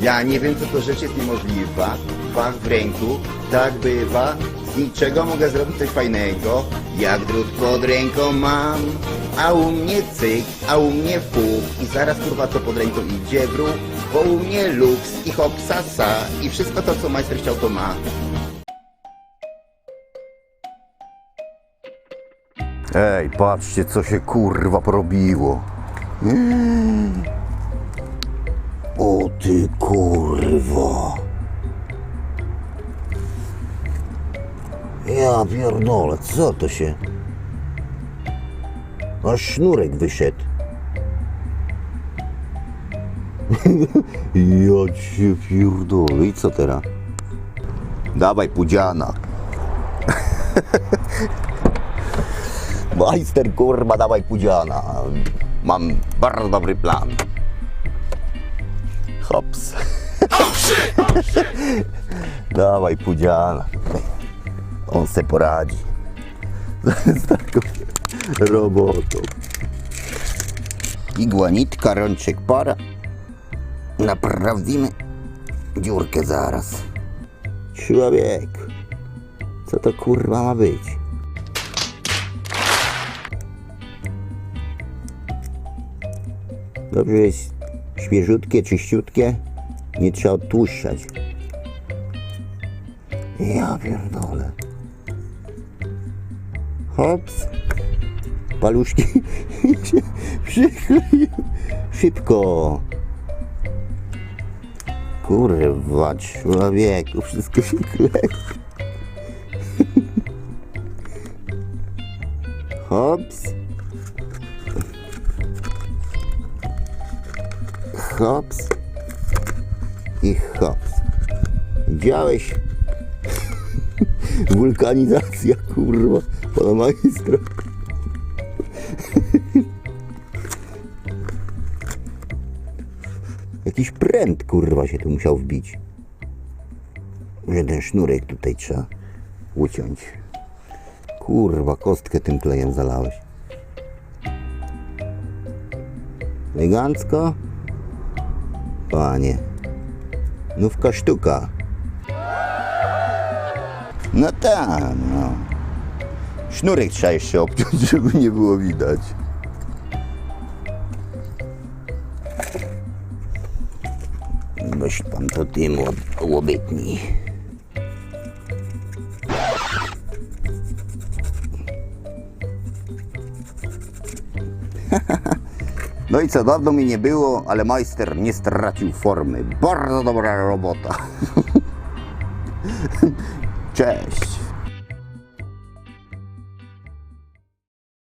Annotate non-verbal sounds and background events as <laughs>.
Ja nie wiem, co to rzecz jest niemożliwa. Fach w ręku, tak bywa. Z niczego mogę zrobić coś fajnego. Jak drut pod ręką mam. A u mnie cyk, a u mnie fuk. I zaraz kurwa co pod ręką idzie w ruch. Bo u mnie luks i hop sasa. I wszystko to, co majster chciał, to ma. Ej, patrzcie, co się kurwa porobiło. Mm. Ja pierdolę, co to się... Aż sznurek wyszedł. <laughs> ja cię pierdolę. I co teraz? Dawaj pudziana. <laughs> Majster, kurwa, dawaj pudziana. Mam bardzo dobry plan. Hops. <laughs> dawaj pudziana. On se poradzi. Z taką robotą. Igła nitka, rączek para. Naprawimy dziurkę zaraz. Człowiek. Co to kurwa ma być? Dobrze jest świeżutkie, czyściutkie. Nie trzeba odtłuszczać. Ja pierdolę. Hops. Paluszki <laughs> się przykleiły. Szybko. Kurwa, człowieku, wszystko się klei. Hops. Hops. I hops. Widziałeś? <laughs> Wulkanizacja, kurwa, pana magistra. Jakiś pręt, kurwa, się tu musiał wbić. Że ten sznurek tutaj trzeba uciąć. Kurwa, kostkę tym klejem zalałeś. Elegancko. Panie. Nówka sztuka. No tak, no. Sznurek trzeba jeszcze obciąć, <laughs> żeby nie było widać. Weź pan to tym łob- łobytni. <laughs> No i co, dawno mi nie było, ale majster nie stracił formy. Bardzo dobra robota. <laughs> Cześć!